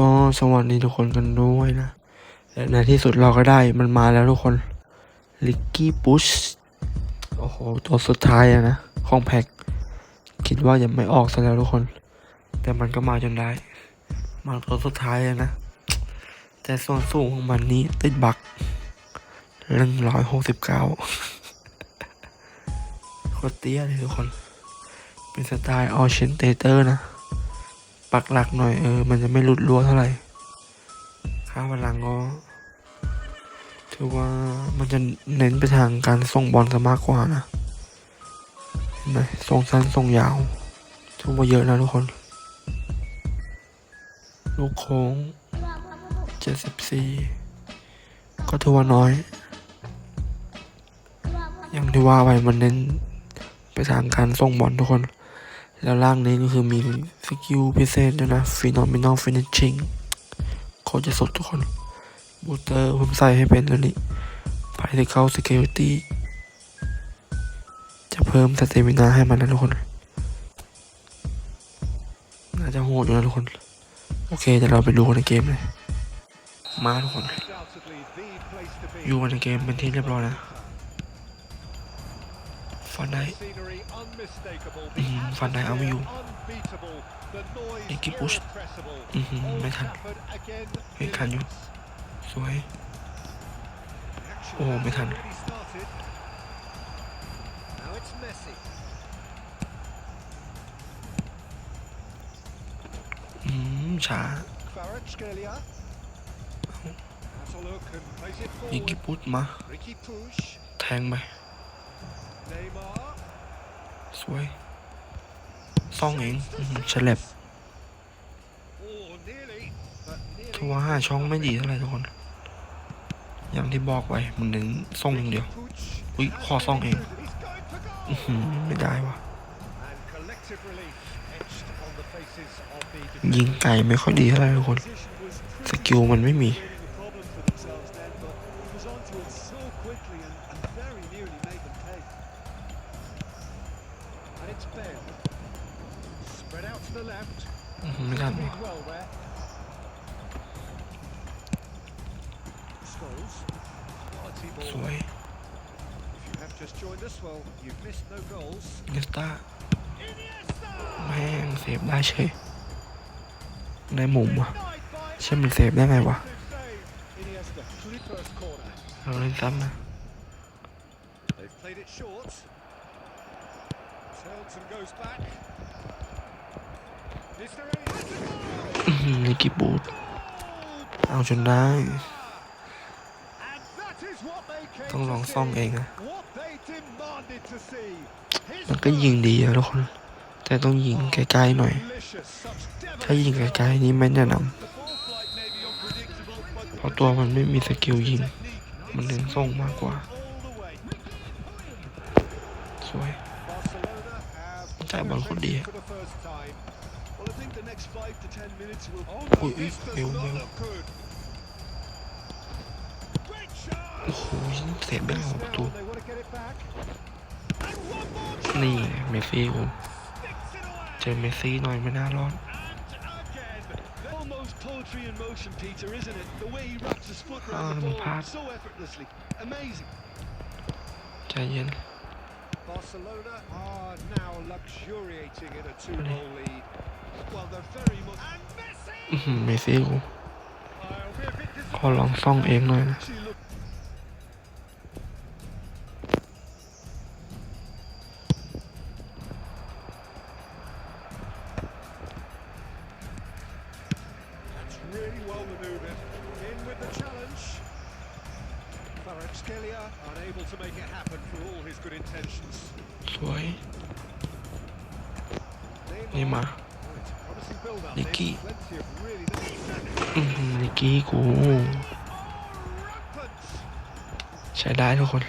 ก็สวัสดีทุกคนกันด้วยนะ และในที่สุดเราก็ได้มันมาแล้วทุกคน ลิกกี้บุช โอ้โห ตัวสุดท้ายอะนะ ของแพ็กคิดว่ายังไม่ออกซะแล้วทุกคน แต่มันก็มาจนได้ มาตัวสุดท้ายอะนะ แต่ส่วนสูงของมันนี้ติดบักหนึ่งร้อยหกสิบเก้าโคตรเตี้ยเลยทุกคน เป็นสไตล์ออเชนเตเตอร์นะ ปักหลักหน่อยเออ มันจะไม่หลุดรั่วเท่าไหร่ค่าพลังก็ถือว่ามันจะเน้นไปทางการส่งบอลซะมากกว่านะเห็นไหมส่งสั้นส่งยาวถือว่าเยอะนะทุกคน ลูกโค้งเจ็ดสิบสี่ก็ถือว่าน้อย อย่างที่ว่าไปมันเน้นไปทางการส่งบอลทุกคน แล้วล่างนี้ก็คือมีสกิลพิเศษด้วยนะ Phenomenal Finishing โคตรจะสดทุกคนบูเตอร์ผมใส่ให้เป็นแล้วนี่ Particle Security จะเพิ่มสเตมินาให้มันนะทุกคน น่าจะโหดอยู่นะทุกคน โอเคเดี๋ยวเราไปดูกันในเกมเลย มาทุกคน อยู่กันในเกมเป็นที่เรียบร้อยนะ ฟันได้อืมฟันได้เอาไม่อยู่นินิกกกี้กี้พุพุชชอือหือไม่ทันเฮ้ยทันอยู่สวยโอ้ไม่ทันอืมช้านิกกี้พุชมา แทงไป สวยซ่องเองอือหือฉลับถือว่าห้าช่องไม่ดีเท่าไหร่ทุกคน อย่างที่บอกไว้มันเน้นซ่องอย่างเดียว อุ้ยขอซ่องเองไม่ได้วะยิงไกลไม่ค่อยดีเท่าไหร่ทุกคน สกิลมันไม่มี missed no goals. เนสตาแม่งเซฟได้เฉยได้มุมว่ะ Denied by เชื่อมันเซฟได้ไงวะ active save. Iniesta, Clippers corner. เราเล่นซ้ำนะ They've played it short. Tilts and goes back. Is there any อื้อหือนิกกี้บูท goal? เอาจนได้ ต้องลอง to ซ่อม see. เองนะ What they demanded to see. His มันก็ยิงดีอะทุกคน แต่ต้องยิงไกลๆหน่อย delicious, such ถ้ายิงไกลๆนี่ไม่แนะน The ball flight may be unpredictable, but ำเพราะตัวมันไม่มีสกิลยิง มันเน้นส่งมากกว่า all the way. สวย Barcelona have จ่ายบอลคนดี for the first time. Well, I think the โอ้โหเสียบได้ไงวะประตู Now they want to get it back. And one more นี่ไงเมสซี่กู sticks it away. เจอเมสซี่หน่อยไม่น่ารอด And again. Almost poetry in motion, Peter, isn't it? The way he wraps his foot Ah, around the naman ball pat. so effortlessly. Amazing. ใจเย็น Barcelona are now luxuriating in a two-goal lead. Well, they're very much. And Messi. อื้อหือเมสซี่กู I'll be a bit ขอลองซ่องเองหน่อยนะ really well maneuvered. In with the challenge. Kvaratskhelia unable to make it happen for all his good intentions. สวย Neymar. นี่มา Oh, it's a promising build-up, this. Nicky. Plenty of really อื้อหือนิกกี้กู rampant. ใช้ได้ทุกคน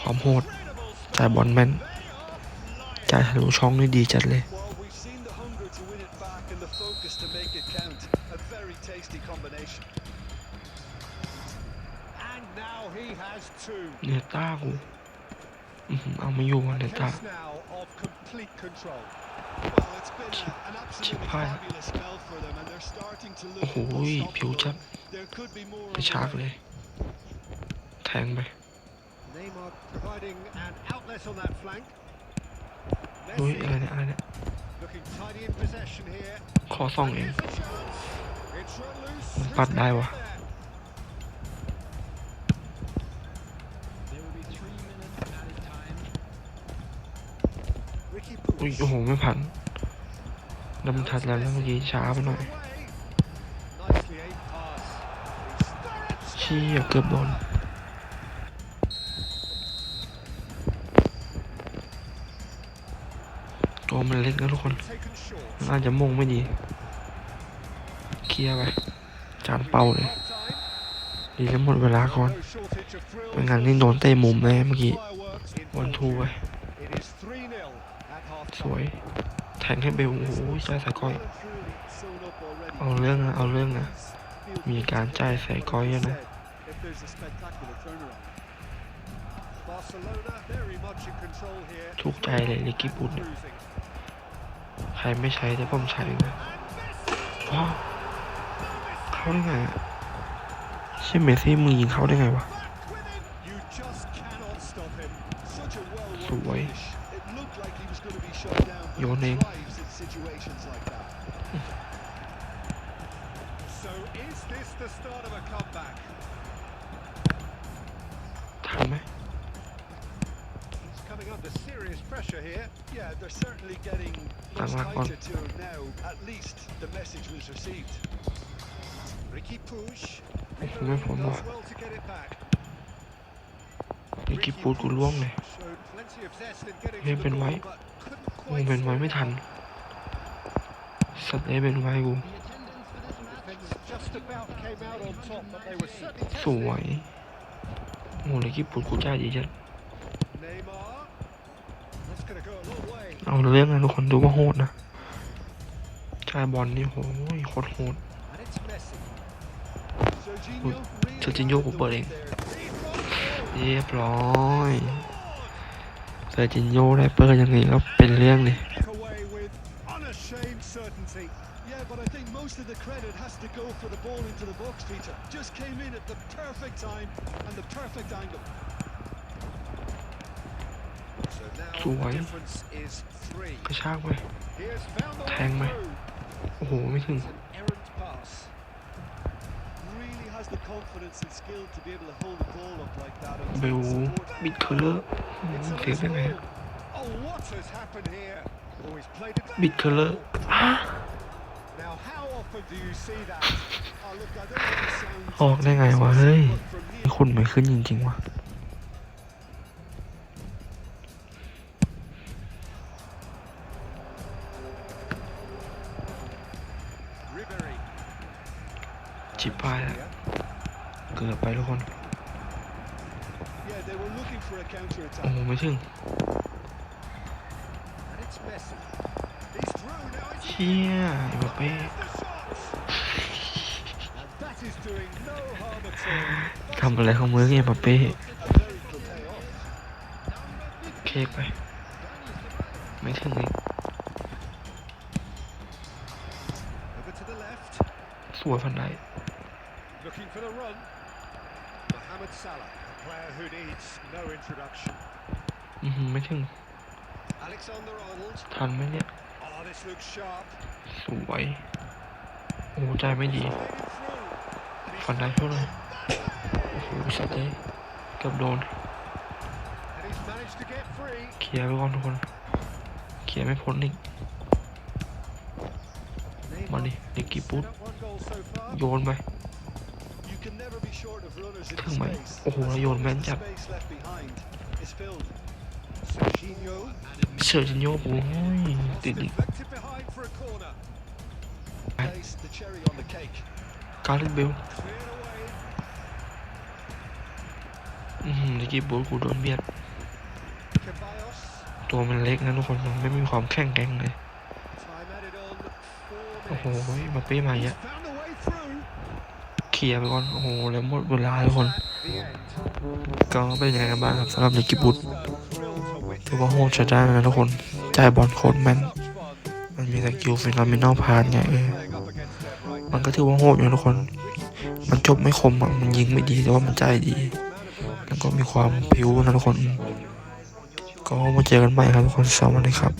ความโหด Incredible จ่ายบอลแม่น They are จ่ายทะลุช่องนี่ดีจัดเลย very tasty combination. And now he has two. เนต้ากูอื้อหือเอาไม่อยู่มันเด A ต้า case now of complete control. Well, it's been a, an absolutely Chip fabulous spell for them, and they're starting to โอ้ look โห ผิวจับ unstoppable. There could be more ไป on ชาร์ก the เล way. ยแทงไป Neymar providing an outlet on that flank. เฮ้ย Messi อะไรเนี่ยอะไรเนี่ย ขอส่อง And เอง here's a chance. It's run loose. มัน Who's ปัดได้ gonna วะ get there? There will be three minutes added time. Ricky อุ้ย Puig. โอ้โห ไม่ผ่านแล้วมันทัดแล้วแล้วเมื่อกี้ช้าไปหน่อย Nicely aimed pass. It's เชี่ยเกือบโดน ตัวมันเล็กนะทุกคนน่าจะม่งไม่ดี เคลียร์ไป จานเป่าเลย ดีแล้วหมดเวลาก่อนเป็นงานนี่โดนเตะมุมเลยเมื่อกี้วันทูไปสวย แทงให้เบล โอ้โหจใสาก้อย เอาเรื่องนะ เอาเรื่องนะ มีการใจใายสายก้อยนะถูกใจเลยลิกิบุตร ใครไม่ใช้แต่ผมใช้นะว้าเข้าได้ไงอะช่เมซี่มึงยิงเข้าได้ไงวะสวยโยนเองทำไหม much Tang lạc con. tighter to him now. At least the message was received. Ricky Push. Không biết phone does rồi. well to get it back. ลิกกี้ปูดกูล่วงเลย Showed plenty of zest in getting เฮ้ย to เป็น the ไว้ ball, but couldn't โอ้ quite เป็นไว้ slow ไม่ it ทัน down. สัตว์เอ้ยเป็นไว้กู The attendance for this match. Defence just about came out on top, but they were certainly สวยโอ้ลิกกี้ปูดกูจ่ายดีจัด เอาเรื่องนะทุกคนดูว่าโหดนะชายบอลนี่โหยโคตรโหดเซจินโยกูเปิดเองเรียบร้อยเซจินโยได้เปิดยังไงก็เป็นเรื่องเลย Get away with unashamed certainty. Yeah, but I think most of the credit has to go for the ball into the box, Peter. Just came in at the perfect time and the perfect angle. So now the Sủi. difference is three. กระชากไป Here's found the way Thang mày. through. โอ้โห ไม่ถึง It's an errant pass. Really has the confidence and skill to be able to hold the ball up like that. and เบล support บิดเคอร์เลอร์อืม It's a เสียได้ไง loose ball. Oh, what has happened here? Oh, he's played it. บิดเคอร์เลอร์ Now, how often do you see that? Oh, look, I don't think it sounds ออกได้ไงวะ เฮ้ย but from นี่ here, คุณไม่ขึ้นจริงๆวะ ไปทุกคน Yeah, they were looking for a counter โอ้ attack. โหไม่ถึง And it's Messi. He's through now. It's เชี่ยไอ้บาเป้ the shot. And that is doing no harm at all. ทำอะไรของมือไอ้บาเป้ A very good payoff. เค้กไป ไม่ถึงอีก Over to the left. สวยพันได้ Looking for the run. Mohamed Salah, a player who needs no introduction. อือหือไม่ถึง Alexander Arnold. ทันไหมเนี่ย Oh, this looks sharp. สวยโอ้ใจไม่ดี Played it through. And he's ฟันได้เท่าไหร่โอ้โหสัตว์เลยเกือบโดน and he's managed to get free. เคลียร์ไปก่อนทุกคน เคลียร์ไม่พ้นอีก มาดิ Neymar ลิกกี้ set ปุ๊บ up one goal so far. โยนไป You can never be short of runners in ถึงไหม space. โอ้โห As แล้วโยน long แม่น as the จัด space left behind is filled. Serginho เชอร์จินโยโอ้ยติด lost อีก deflected behind for a corner. Right. Place the cherry on the cake. การเล่นเบล Cleared away. อือหือลิกกี้บูกูโดนเบียด Ceballos. ตัวมันเล็กนะทุกคนมันไม่มีความแข็งแกร่งเลย Time added on four โอ้โห minutes. มาเป้มาเย He's อะ found a way through. เค ลียร์ไปก่อน โอ้โห แล้วหมดเวลาทุกคน ก็เป็นยังไงกันบ้างครับสำหรับลิกกี้บุตถือว่าโหดใช้ได้นะทุกคนจ่ายบอลโคตรแม่นมันมีสกิลฟินอมินอลพาร์ทไงเออ มันก็ถือว่าโหดอยู่นะทุกคน มันจบไม่คมอะ มันยิงไม่ดีแต่ว่ามันจ่ายดี แล้วก็มีความผิวนะทุกคน ก็มาเจอกันใหม่ครับทุกคนสวัสดีครับ